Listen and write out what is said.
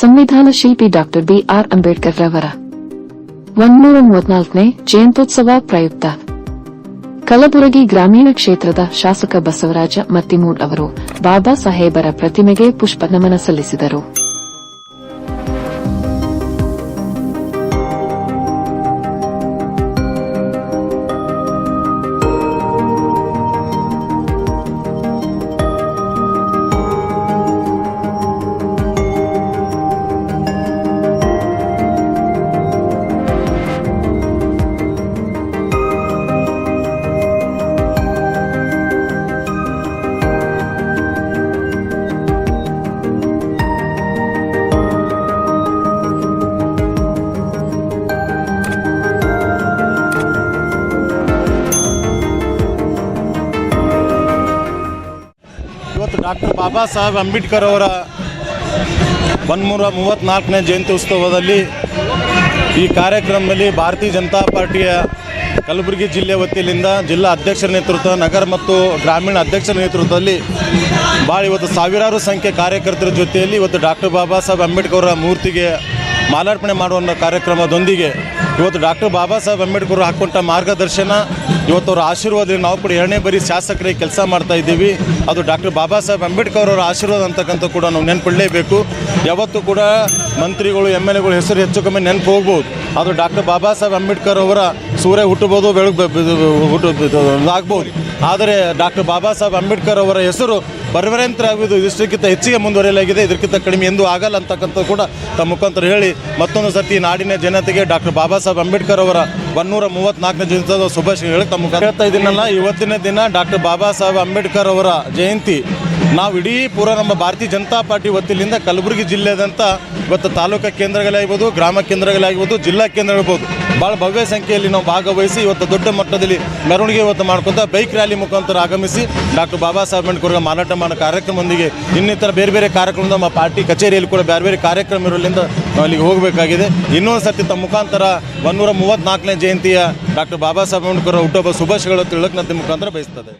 ಸಂವಿಧಾನ ಶಿಲ್ಪಿ doctor B R Ambedkar ರವರ ಒಂದೂರ ಮೂವತ್ನಾಲ್ಕನೇ ಜಯಂತ್ಯೋತ್ಸವ ಪ್ರಯುಕ್ತ. ಕಲಬುರಗಿ ಗ್ರಾಮೀಣ ಕ್ಷೇತ್ರದ ಶಾಸಕ ಬಸವರಾಜ ಮತ್ತಿಮೂಡ್ ಅವರು ಬಾಬಾ ಸಾಹೇಬರ ಪ್ರತಿಮೆಗೆ ಪುಷ್ಪ ನಮನ ಸಲ್ಲಿಸಿದರು. ಇವತ್ತು ಡಾಕ್ಟರ್ ಬಾಬಾ ಸಾಹೇಬ್ ಅಂಬೇಡ್ಕರ್ ಅವರ ಒನ್ನೂರ ಮೂವತ್ತ್ನಾಲ್ಕನೇ ಜಯಂತಿ ಉತ್ಸವದಲ್ಲಿ ಈ ಕಾರ್ಯಕ್ರಮದಲ್ಲಿ ಭಾರತೀಯ ಜನತಾ ಪಾರ್ಟಿಯ ಕಲಬುರಗಿ ಜಿಲ್ಲೆ ವತಿಯಿಂದ ಜಿಲ್ಲಾ ಅಧ್ಯಕ್ಷರ ನೇತೃತ್ವ, ನಗರ ಮತ್ತು ಗ್ರಾಮೀಣ ಅಧ್ಯಕ್ಷರ ನೇತೃತ್ವದಲ್ಲಿ ಭಾಳ ಇವತ್ತು ಸಾವಿರಾರು ಸಂಖ್ಯೆ ಕಾರ್ಯಕರ್ತರ ಜೊತೆಯಲ್ಲಿ ಇವತ್ತು ಡಾಕ್ಟರ್ ಬಾಬಾ ಸಾಹೇಬ್ ಅಂಬೇಡ್ಕರ್ ಅವರ ಮೂರ್ತಿಗೆ ಮಾಲಾರ್ಪಣೆ ಮಾಡುವ ಕಾರ್ಯಕ್ರಮದೊಂದಿಗೆ ಇವತ್ತು ಡಾಕ್ಟರ್ ಬಾಬಾ ಸಾಹೇಬ್ ಅಂಬೇಡ್ಕರ್ ಹಾಕೊಂಡ ಮಾರ್ಗದರ್ಶನ ಇವತ್ತು ಅವರ ಆಶೀರ್ವಾದ ನಾವು ಕೂಡ ಎರಡನೇ ಬಾರಿ ಶಾಸಕರಿಗೆ ಕೆಲಸ ಮಾಡ್ತಾ ಇದ್ದೀವಿ ಅದು ಡಾಕ್ಟರ್ ಬಾಬಾ ಸಾಹೇಬ್ ಅಂಬೇಡ್ಕರ್ ಅವರ ಆಶೀರ್ವಾದ ಅಂತಕ್ಕಂಥ ಕೂಡ ನಾವು ನೆನ್ಪಿಡಲೇಬೇಕು ಯಾವತ್ತೂ ಕೂಡ ಮಂತ್ರಿಗಳು ಎಂ ಎಲ್ ಎಗಳು ಹೆಸರು ಹೆಚ್ಚು ಕಮ್ಮಿ ನೆನಪು ಹೋಗ್ಬೋದು ಅದು ಡಾಕ್ಟರ್ ಬಾಬಾ ಸಾಹೇಬ್ ಅಂಬೇಡ್ಕರ್ ಅವರ ಸೂರ್ಯ ಹುಟ್ಟಬೋದು ಬೆಳಗ್ಗೆ ಹುಟ್ಟು ಆಗ್ಬೋದು ಆದರೆ ಡಾಕ್ಟರ್ ಬಾಬಾ ಸಾಹೇಬ್ ಅಂಬೇಡ್ಕರ್ ಅವರ ಹೆಸರು ಪರ್ಮನೆಂಟ್ ಆಗುವುದು. ಹೆಚ್ಚಿಗೆ ಮುಂದುವರಿಯಲಾಗಿದೆ. ಇದಕ್ಕಿಂತ ಕಡಿಮೆ ಎಂದೂ ಆಗಲ್ಲ ಅಂತಕ್ಕಂಥ ಕೂಡ ತಮ್ಮ ಮುಖಾಂತರ ಹೇಳಿ ಮತ್ತೊಂದು ಸರ್ತಿ ನಾಡಿನ ಜನತೆಗೆ ಡಾಕ್ಟರ್ ಬಾಬಾ ಸಾಹೇಬ್ ಅಂಬೇಡ್ಕರ್ ಅವರ ಒನ್ನೂರ ಮೂವತ್ನಾಲ್ಕನೇ ಜಯಂತಿ ಶುಭಾಶಯ ಹೇಳಿ ತಮ್ಮ ಹೇಳ್ತಾ ಇದ್ದೀನಲ್ಲ. ಇವತ್ತಿನ ದಿನ ಡಾಕ್ಟರ್ ಬಾಬಾ ಸಾಹೇಬ್ ಅಂಬೇಡ್ಕರ್ ಅವರ ಜಯಂತಿ. ನಾವು ಇಡೀ ಪೂರ ನಮ್ಮ ಭಾರತೀಯ ಜನತಾ ಪಾರ್ಟಿ ವತಿಯಿಂದ ಕಲಬುರಗಿ ಜಿಲ್ಲೆಯಾದಂಥ ಇವತ್ತು ತಾಲೂಕಾ ಕೇಂದ್ರಗಳಾಗಿರ್ಬೋದು, ಗ್ರಾಮ ಕೇಂದ್ರಗಳಾಗಿರ್ಬೋದು, ಜಿಲ್ಲಾ ಕೇಂದ್ರಗಳಿರ್ಬೋದು ಭಾಳ ಭವ್ಯ ಸಂಖ್ಯೆಯಲ್ಲಿ ನಾವು ಭಾಗವಹಿಸಿ ಇವತ್ತು ದೊಡ್ಡ ಮಟ್ಟದಲ್ಲಿ ಮೆರವಣಿಗೆ ಇವತ್ತು ಮಾಡ್ಕೊತ ಬೈಕ್ ರ್ಯಾಲಿ ಮುಖಾಂತರ ಆಗಮಿಸಿ ಡಾಕ್ಟರ್ ಬಾಬಾ ಸಾಹೇಬ್ ಅಂಬೇಡ್ಕರ್ ಮಾರಾಟ ಮಾಡೋ ಕಾರ್ಯಕ್ರಮದೊಂದಿಗೆ ಇನ್ನಿತರ ಬೇರೆ ಬೇರೆ ಕಾರ್ಯಕ್ರಮದ ನಮ್ಮ ಪಾರ್ಟಿ ಕಚೇರಿಯಲ್ಲಿ ಕೂಡ ಬೇರೆ ಬೇರೆ ಕಾರ್ಯಕ್ರಮ ಇರೋದ್ರಿಂದ ನಾವು ಅಲ್ಲಿಗೆ ಹೋಗಬೇಕಾಗಿದೆ. ಇನ್ನೊಂದು ಸರ್ತಿ ತಮ್ಮ ಮುಖಾಂತರ ಒನ್ನೂರ ಮೂವತ್ತ್ನಾಲ್ಕನೇ ಜಯಂತಿಯ ಡಾಕ್ಟರ್ ಬಾಬಾ ಸಾಹೇಬ್ ಅಂಬೇಡ್ಕರ್ ಹುಟ್ಟುಹಬ್ಬ ಶುಭಾಶಯಗಳು ತಿಳಕ್ನದ ಮುಖಾಂತರ ಬಯಸ್ತದೆ.